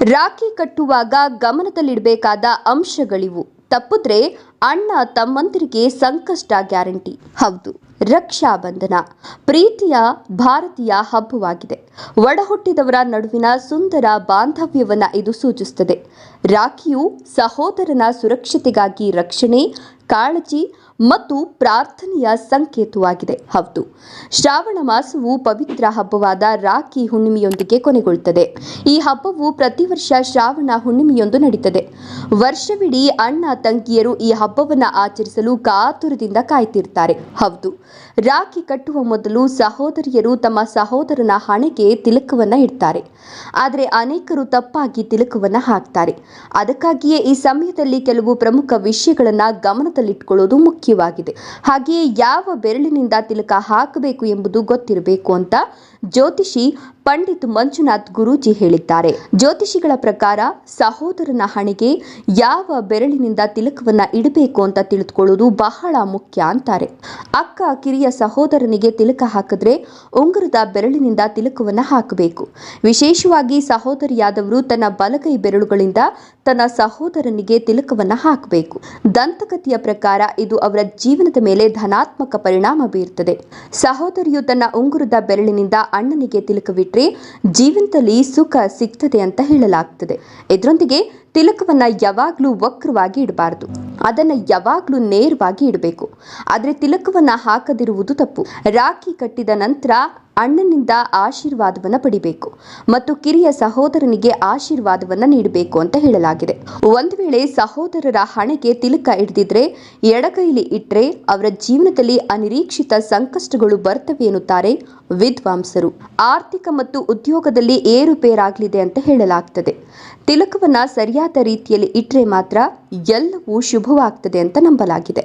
ರಾಖಿ ಕಟ್ಟುವಾಗ ಗಮನದಲ್ಲಿಡಬೇಕಾದ ಅಂಶಗಳಿವು. ತಪ್ಪಿದ್ರೆ ಅಣ್ಣ ತಮ್ಮಂದಿರಿಗೆ ಸಂಕಷ್ಟ ಗ್ಯಾರಂಟಿ. ಹೌದು ರಕ್ಷಾಬಂಧನ ಪ್ರೀತಿಯ ಭಾರತೀಯ ಹಬ್ಬವಾಗಿದೆ. ಒಡಹುಟ್ಟಿದವರ ನಡುವಿನ ಸುಂದರ ಬಾಂಧವ್ಯವನ್ನು ಇದು ಸೂಚಿಸುತ್ತದೆ. ರಾಖಿಯು ಸಹೋದರನ ಸುರಕ್ಷತೆಗಾಗಿ ರಕ್ಷಣೆ, ಕಾಳಜಿ ಮತ್ತು ಪ್ರಾರ್ಥನೆಯ ಸಂಕೇತವಾಗಿದೆ. ಹೌದು. ಶ್ರಾವಣ ಮಾಸವು ಪವಿತ್ರ ಹಬ್ಬವಾದ ರಾಖಿ ಹುಣ್ಣಿಮೆಯೊಂದಿಗೆ ಕೊನೆಗೊಳ್ಳುತ್ತದೆ. ಈ ಹಬ್ಬವು ಪ್ರತಿ ವರ್ಷ ಶ್ರಾವಣ ಹುಣ್ಣಿಮೆಯೊಂದು ನಡೀತದೆ. ವರ್ಷವಿಡೀ ಅಣ್ಣ ತಂಗಿಯರು ಈ ಹಬ್ಬವನ್ನು ಆಚರಿಸಲು ಕಾತುರದಿಂದ ಕಾಯ್ತಿರ್ತಾರೆ. ಹೌದು. ರಾಖಿ ಕಟ್ಟುವ ಮೊದಲು ಸಹೋದರಿಯರು ತಮ್ಮ ಸಹೋದರನ ಹಣೆಗೆ ತಿಲಕವನ್ನ ಇಡ್ತಾರೆ. ಆದರೆ ಅನೇಕರು ತಪ್ಪಾಗಿ ತಿಲಕವನ್ನ ಹಾಕ್ತಾರೆ. ಅದಕ್ಕಾಗಿಯೇ ಈ ಸಮಯದಲ್ಲಿ ಕೆಲವು ಪ್ರಮುಖ ವಿಷಯಗಳನ್ನ ಗಮನದಲ್ಲಿಟ್ಕೊಳ್ಳೋದು ಮುಖ್ಯವಾಗಿದೆ. ಹಾಗೆಯೇ ಯಾವ ಬೆರಳಿನಿಂದ ತಿಲಕ ಹಾಕಬೇಕು ಎಂಬುದು ಗೊತ್ತಿರಬೇಕು ಅಂತ ಜ್ಯೋತಿಷಿ ಪಂಡಿತ್ ಮಂಜುನಾಥ್ ಗುರೂಜಿ ಹೇಳಿದ್ದಾರೆ. ಜ್ಯೋತಿಷಿಗಳ ಪ್ರಕಾರ ಸಹೋದರನ ಹಣೆಗೆ ಯಾವ ಬೆರಳಿನಿಂದ ತಿಲಕವನ್ನ ಇಡಬೇಕು ಅಂತ ತಿಳಿದುಕೊಳ್ಳುವುದು ಬಹಳ ಮುಖ್ಯ ಅಂತಾರೆ. ಅಕ್ಕ ಕಿರಿಯ ಸಹೋದರನಿಗೆ ತಿಲಕ ಹಾಕಿದ್ರೆ ಉಂಗುರದ ಬೆರಳಿನಿಂದ ತಿಲಕವನ್ನ ಹಾಕಬೇಕು. ವಿಶೇಷವಾಗಿ ಸಹೋದರಿಯಾದವರು ತನ್ನ ಬಲಗೈ ಬೆರಳುಗಳಿಂದ ತನ್ನ ಸಹೋದರನಿಗೆ ತಿಲಕವನ್ನ ಹಾಕಬೇಕು. ದಂತಕಥೆಯ ಪ್ರಕಾರ ಇದು ಅವರ ಜೀವನದ ಮೇಲೆ ಧನಾತ್ಮಕ ಪರಿಣಾಮ ಬೀರುತ್ತದೆ. ಸಹೋದರಿಯು ತನ್ನ ಉಂಗುರದ ಬೆರಳಿನಿಂದ ಅಣ್ಣನಿಗೆ ತಿಲಕವಿಟ್ರೆ ಜೀವನದಲ್ಲಿ ಸುಖ ಸಿಗ್ತದೆ ಅಂತ ಹೇಳಲಾಗ್ತದೆ. ಇದರೊಂದಿಗೆ ತಿಲಕವನ್ನ ಯಾವಾಗಲೂ ವಕ್ರವಾಗಿ ಇಡಬಾರದು. ಅದನ್ನ ಯಾವಾಗಲೂ ನೇರವಾಗಿ ಇಡಬೇಕು. ಆದರೆ ತಿಲಕವನ್ನ ಹಾಕದಿರುವುದು ತಪ್ಪು. ರಾಖಿ ಕಟ್ಟಿದ ನಂತರ ಅಣ್ಣನಿಂದ ಆಶೀರ್ವಾದವನ್ನ ಪಡಿಬೇಕು ಮತ್ತು ಕಿರಿಯ ಸಹೋದರನಿಗೆ ಆಶೀರ್ವಾದವನ್ನ ನೀಡಬೇಕು ಅಂತ ಹೇಳಲಾಗಿದೆ. ಒಂದು ವೇಳೆ ಸಹೋದರರ ಹಣೆಗೆ ತಿಲಕ ಹಿಡಿದಿದ್ರೆ ಎಡಗೈಲಿ ಇಟ್ಟರೆ ಅವರ ಜೀವನದಲ್ಲಿ ಅನಿರೀಕ್ಷಿತ ಸಂಕಷ್ಟಗಳು ಬರ್ತವೆ ಎನ್ನುತ್ತಾರೆ ವಿದ್ವಾಂಸರು. ಆರ್ಥಿಕ ಮತ್ತು ಉದ್ಯೋಗದಲ್ಲಿ ಏರುಪೇರಾಗಲಿದೆ ಅಂತ ಹೇಳಲಾಗ್ತದೆ. ತಿಲಕವನ್ನ ಸರಿಯಾದ ರೀತಿಯಲ್ಲಿ ಇಟ್ಟರೆ ಮಾತ್ರ ಎಲ್ಲವೂ ಶುಭವಾಗ್ತದೆ ಅಂತ ನಂಬಲಾಗಿದೆ.